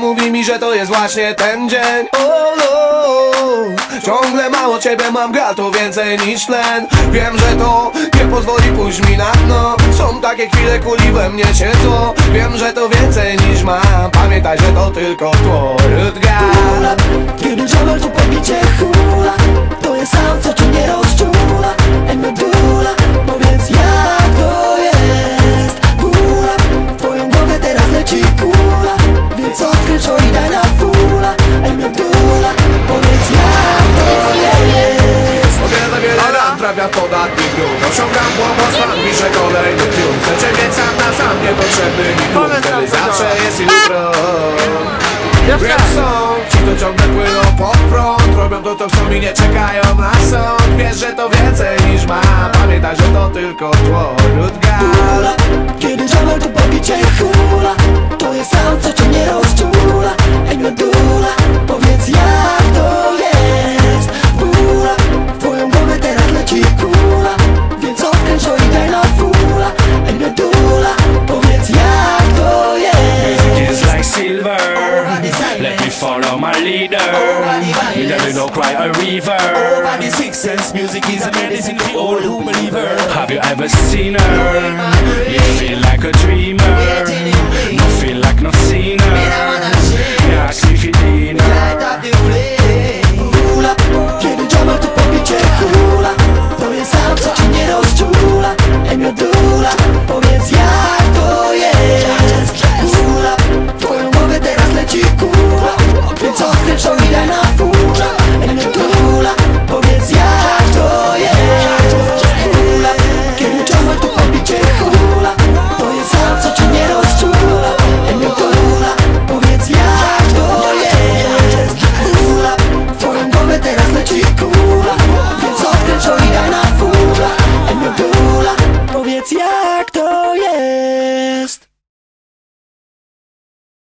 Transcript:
mówi mi, że to jest właśnie ten dzień. O, no. Ciągle mało ciebie mam, gra to więcej niż tlen. Wiem, że to nie pozwoli pójść mi na dno. Są takie chwile, kuli we mnie siedzą Wiem, że to więcej niż mam. Pamiętaj, że to tylko tło Hula, Kiedy żamer to pobicie hula wiele ran trafia w podatny grób Osiągam błogosław, piszę kolejny film Chcę mieć sam na sam, niepotrzebny mi klub Wtedy zawsze jest jutro. Wiem są ci, to ciągle płyną pod prąd Robią to, co chcą i nie czekają na sąd. Wiesz, że to więcej niż mam Pamiętaj, że to tylko tło Hula, Kiedy leader. You never know, cry a river. Over the Six Sense music is a medicine for all who believe her Have you ever seen her? You feel like a dreamer.